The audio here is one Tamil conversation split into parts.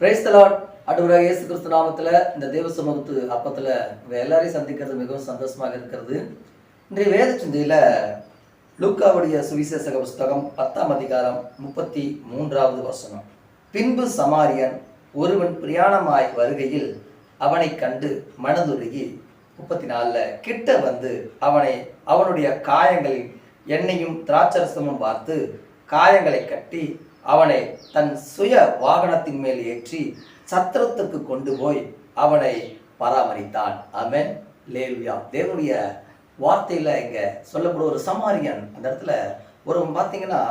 பிரைஸ்தலாட் அடுவராக இயேசு கிறிஸ்து நாமத்தில் இந்த தேவ சமூகத்து அப்பத்தில் எல்லாரையும் சந்திக்கிறது மிகவும் சந்தோஷமாக இருக்கிறது. இன்றைய வேத சிந்தையில் லூக்காவுடைய சுவிசேஷக புஸ்தகம் பத்தாம் அதிகாரம் முப்பத்தி மூன்றாவது வசனம். பின்பு சமாரியன் ஒருவன் பிரயாணமாய் வருகையில் அவனை கண்டு மனதுருகி முப்பத்தி நாலில் கிட்ட வந்து அவனை அவனுடைய காயங்களில் எண்ணெயும் திராட்சரசமும் பார்த்து காயங்களை கட்டி அவனை தன் சுய வாகனத்தின் மேல் ஏற்றி சத்திரத்துக்கு கொண்டு போய் அவனை பராமரித்தான். அமென் லேலுயா தேவனுடைய வார்த்தையில் இங்கே சொல்லப்படும் ஒரு சமாரியன் அந்த இடத்துல ஒரு பார்த்தீங்கன்னா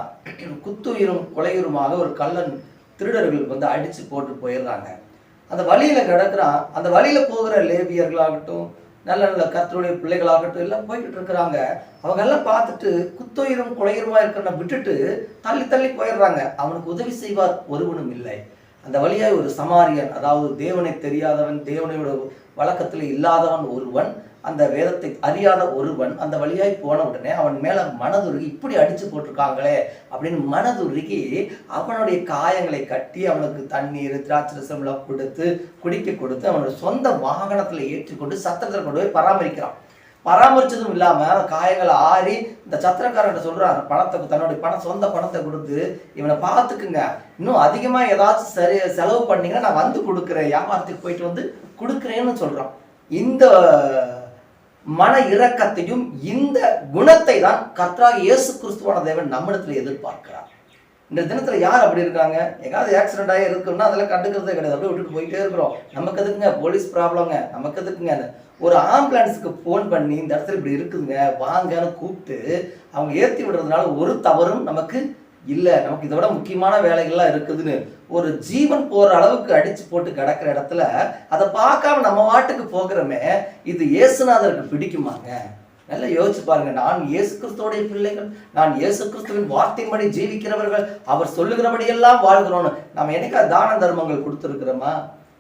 குத்துயிரும் கொலையுருமாக ஒரு கள்ளன் திருடர்கள் வந்து அடித்து போட்டு போயிடுறாங்க. அந்த வழியில் கிடக்கிறான். அந்த வழியில் போகிற லேபியர்களாகட்டும் நல்ல நல்ல கத்தருடைய பிள்ளைகளாகட்டும் எல்லாம் போய்கிட்டு இருக்கிறாங்க. அவங்க எல்லாம் பார்த்துட்டு குத்துயிரும் குலையுருமா இருக்கிறத விட்டுட்டு தள்ளி தள்ளி போயிடுறாங்க. அவனுக்கு உதவி செய்வார் ஒருவனும் இல்லை. அந்த வழியாய் ஒரு சமாரியன் அதாவது தேவனை தெரியாதவன் தேவனையோட வழக்கத்தில் இல்லாதவன் ஒருவன் அந்த வேதத்தை அறியாத ஒருவன் அந்த வழியாய் போன உடனே அவன் மேல மனதுருகி இப்படி அடிச்சு போட்டிருக்காங்களே அப்படின்னு மனதுருகி அவனுடைய காயங்களை கட்டி அவனுக்கு தண்ணீர் திராட்சை எல்லாம் கொடுத்து குடிக்க கொடுத்து அவனோட சொந்த வாகனத்துல ஏற்றிக்கொண்டு சத்திரத்தில் கொண்டு போய் பராமரிக்கிறான். பராமரிச்சதும் இல்லாம காயங்கள் ஆறி இந்த சத்திரக்காரன் சொல்றாரு பணத்தை தன்னுடைய பணம் சொந்த பணத்தை கொடுத்து இவனை பார்த்துக்குங்க. இன்னும் அதிகமா ஏதாச்சும் சரி செலவு பண்ணீங்கன்னா நான் வந்து கொடுக்குறேன் வியாபாரத்துக்கு போயிட்டு வந்து கொடுக்குறேன்னு சொல்றான். இந்த மன இரக்கத்தையும் இந்த குணத்தை தான் கர்த்தராக இயேசு கிறிஸ்துவான தேவன் நம்மிடத்தில் எதிர்பார்க்கிறார். இந்த தினத்தில் யார் அப்படி இருக்காங்க? எங்காவது ஆக்சிடென்ட் ஆகி இருக்குன்னா அதெல்லாம் கண்டுக்கிறதே கிடையாது. அப்படியே விட்டுட்டு போயிட்டே இருக்கிறோம். நமக்கு எதுக்குங்க? போலீஸ் ப்ராப்ளங்க நமக்கு எதுக்குங்க? ஒரு ஆம்புலன்ஸுக்கு ஃபோன் பண்ணி இந்த இடத்துல இப்படி இருக்குதுங்க வாங்கன்னு கூப்பிட்டு அவங்க ஏற்றி விடுறதுனால ஒரு தவறும் நமக்கு இல்லை நமக்கு இதை விட முக்கியமான வேலைகள்லாம் இருக்குதுன்னு ஒரு ஜீவன் போற அளவுக்கு அடிச்சு போட்டு கிடக்கிற இடத்துல அதை பார்க்காம நம்ம வாட்டுக்கு போகிறோமே இது இயேசுநாதருக்கு பிடிக்குமாங்க? நல்லா யோசிச்சு பாருங்க. நான் இயேசு கிறிஸ்துவோடைய பிள்ளைகள் நான் இயேசு கிறிஸ்துவின் வார்த்தையின்படி ஜீவிக்கிறவர்கள் அவர் சொல்லுகிறபடியெல்லாம் வாழ்கிறோன்னு நம்ம என்னைக்கா தான தர்மங்கள் கொடுத்துருக்குறோமா?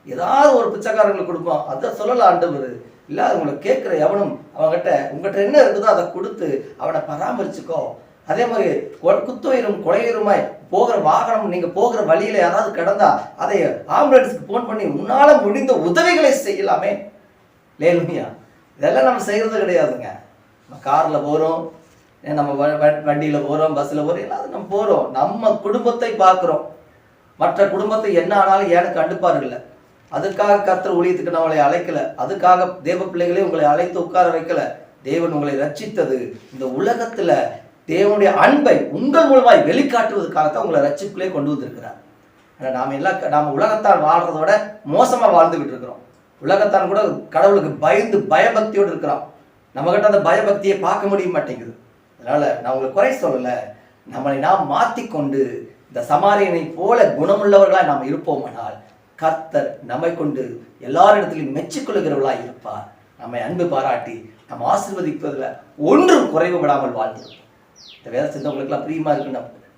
ஏதாவது ஒரு பிச்சைக்காரங்களுக்கு கொடுப்போம். அதை சொல்லலாம் ஆண்டவர். இல்லை உங்களை கேட்குற எவனும் அவங்ககிட்ட உங்ககிட்ட என்ன இருக்குதோ அதை கொடுத்து அவனை பராமரிச்சுக்கோ. அதே மாதிரி கொ- குத்துயிரும் கொலையுருமாய் போகிற வாகனம் நீங்கள் போகிற வழியில் யாராவது கிடந்தா அதை ஆம்புலன்ஸுக்கு ஃபோன் பண்ணி உன்னால் முடிந்த உதவிகளை செய்யலாமே. லேலுமியா இதெல்லாம் நம்ம செய்கிறது கிடையாதுங்க. நம்ம காரில் போகிறோம் ஏன் நம்ம வ- வ- பஸ்ஸில் போகிறோம் எல்லாத்தையும் நம்ம போகிறோம் நம்ம குடும்பத்தை பார்க்குறோம். மற்ற குடும்பத்தை என்ன ஆனாலும் ஏன்னு கண்டுப்பாரு இல்லை. அதுக்காக கத்திர ஊழியத்துக்கு நம்மளை அழைக்கல. அதுக்காக தேவ பிள்ளைகளே உங்களை அழைத்து உட்கார வைக்கல. தேவன் உங்களை ரட்சித்தது. இந்த உலகத்தில் தேவனுடைய அன்பை உங்கள் மூலமாய் வெளிக்காட்டுவதற்காகத்தான் உங்களை ரட்சிப்புலே கொண்டு வந்திருக்கிறார். ஆனால் நாம் எல்லாம் நாம் உலகத்தான் வாழ்றதை விட வாழ்ந்துகிட்டு இருக்கிறோம் உலகத்தான் கூட கடவுளுக்கு பயந்து பயபக்தியோடு இருக்கிறோம். நம்மகிட்ட அந்த பயபக்தியை பார்க்க முடிய மாட்டேங்குது. அதனால் நான் உங்களை குறை சொல்லலை. நம்மளை நாம் மாற்றிக்கொண்டு இந்த சமாரியனை போல குணமுள்ளவர்களாக நாம் இருப்போமானால் கர்த்தர் நம்மை கொண்டு எல்லாரிடத்திலும் மெச்சிக்கொள்ளுகிறவர்களாய் இருப்பார். நம்மை அன்பு பாராட்டி நம்ம ஆசிர்வதிப்பதில் ஒன்றும் குறைவுபடாமல் வாழ்ந்திருப்போம். இந்த வேலை செஞ்சவங்களுக்கெல்லாம் பிரியமா இருக்குன்னு நம்புகிறேன்